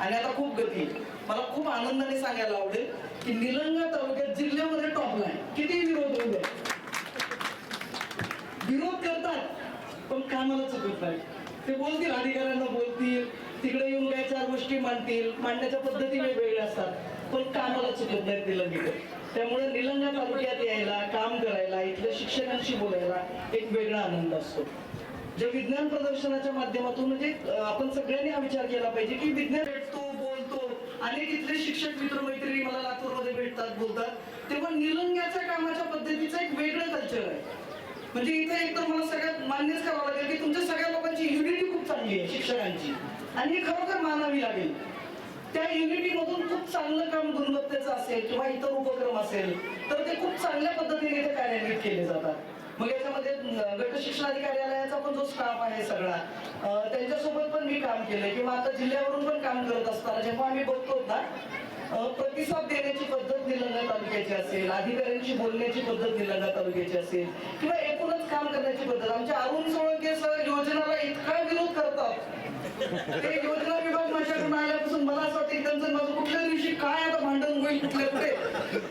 आणि आता खूप गती. मला खूप आनंदाने सांगायला आवडेल की निलंगा तालुक्यात जिल्ह्यामध्ये टॉपला आहे किती विरोध होऊ द्या विरोध करतात पण कामाला चुकत नाही. ते बोलतील अधिकाऱ्यांना बोलतील तिकडे येऊन काय चार गोष्टी मांडतील मांडण्याच्या पद्धती वेगवेगळ्या असतात पण कामाला चुकत नाहीत निलंगेकर. त्यामुळे निलंगा तालुक्यात यायला काम करायला इथल्या शिक्षकांशी बोलायला एक वेगळा आनंद असतो. जे विज्ञान प्रदर्शनाच्या माध्यमातून म्हणजे आपण सगळ्यांनी हा विचार केला पाहिजे की विज्ञान भेटतो बोलतो. आणि तिथले शिक्षक मित्र मैत्रिणी मला लातूरमध्ये भेटतात बोलतात. तेव्हा निलंग्याच्या कामाच्या पद्धतीचं एक वेगळं कल्चर आहे. म्हणजे इथे एक तर मला सगळ्यात मान्यच करावं लागेल की तुमच्या सगळ्या लोकांची युनिटी खूप चांगली आहे शिक्षकांची. आणि हे खरोखर मानावी लागेल. त्या युनिटी मधून खूप चांगलं काम गुणवत्तेचं असेल किंवा इतर उपक्रम असेल तर ते खूप चांगल्या पद्धतीने ते कार्यान्वित केले जातात. मग याच्यामध्ये गट शिक्षणाधिकारी पण जो स्टाफ आहे सगळा. त्यांच्यासोबत पण मी काम केलंय किंवा आता जिल्ह्यावरून पण काम करत असताना जेव्हा आम्ही बघतो ना प्रतिसाद देण्याची पद्धत निलंगा तालुक्याची असेल अधिकाऱ्यांशी बोलण्याची पद्धत निलंगा तालुक्याची असेल किंवा एकूणच काम करण्याची पद्धत. आमच्या अरुण सोळंके सर योजनाला इतका विरोध करतात. ते योजना विभाग माझ्याकडून आल्यापासून मला असं वाटतं त्यांचं माझं कुठल्या दिवशी काय आता भांडण होईल कुठल्या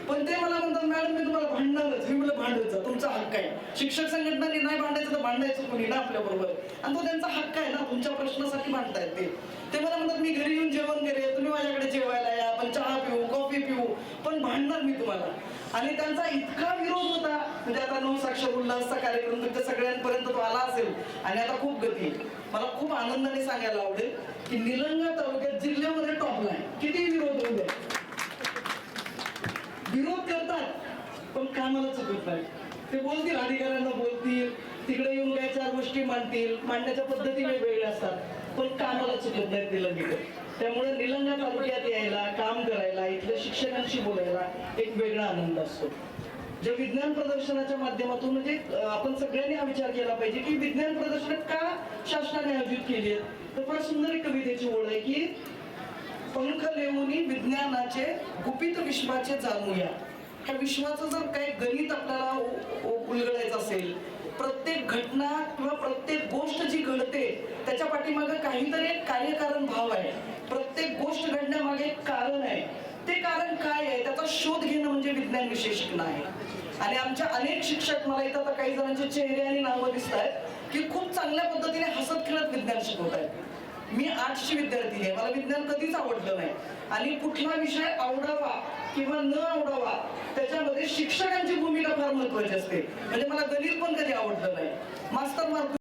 पण ते मला म्हणतात मॅडम मी तुम्हाला भांडणारच मी म्हणलं भांडायचं तुमचा हक्क आहे शिक्षक संघटनांनी नाही भांडायचं तर भांडायचं कोणी ना आपल्या बरोबर आणि तो त्यांचा हक्क आहे ना तुमच्या प्रश्नासाठी भांडतायत ते. ते मला म्हणतात मी घरी येऊन जेवण करेल तुम्ही माझ्याकडे जेवायला या आपण चहा पिऊ कॉफी पिऊ पण भांडणार मी तुम्हाला. आणि त्यांचा इतका विरोध होता म्हणजे आता नऊ साक्षर उल्हासचा कार्यक्रम तुमच्या सगळ्यांपर्यंत तो आला असेल. आणि आता खूप गती मला खूप आनंदाने सांगायला आवडेल की निलंगा तालुक्यात जिल्ह्यामध्ये टॉपला आहे किती विरोध होऊ द्या विरोध करतात पण कामाला चुकत नाही. ते बोलतील अधिकाऱ्यांना बोलतील तिकडे येऊन काय चार गोष्टी मांडतील मांडण्याच्या पद्धती वेगवेगळ्या असतात पण कामाला चुकत नाहीत निलंगीत त्यामुळे निलंगा तालुक्यात यायला काम करायला इथल्या शिक्षकांशी बोलायला एक वेगळा आनंद असतो. जे विज्ञान प्रदर्शनाच्या माध्यमातून म्हणजे आपण सगळ्यांनी हा विचार केला पाहिजे की विज्ञान प्रदर्शन का शासनाने आयोजित केली आहेत? तर फार सुंदर एक कवितेची ओळ आहे की पंख लेऊनी विज्ञानाचे गुपित विश्वाचे जाणूया. ह्या विश्वाचं जर काही गणित आपल्याला उलगडायचं असेल प्रत्येक घटना किंवा प्रत्येक गोष्ट जी घडते त्याच्या पाठीमागे काहीतरी एक कार्यकारण भाव आहे. प्रत्येक गोष्ट घडण्यामागे एक कारण आहे. ते कारण काय आहे? त्याचा शोध घेणं म्हणजे विज्ञान विषय शिकणं आहे. आणि आमच्या अनेक शिक्षक मला इथं आता काही जणांचे चेहरे आणि नावं दिसत आहेत की खूप चांगल्या पद्धतीने हसत खेळत विज्ञान शिकवत आहेत मी आर्ट्सची विद्यार्थी आहे. मला विज्ञान कधीच आवडलं नाही. आणि कुठला विषय आवडावा किंवा न आवडावा त्याच्यामध्ये शिक्षकांची भूमिका फार महत्वाची असते. म्हणजे मला गणित पण कधी आवडलं नाही. मास्तर मार्क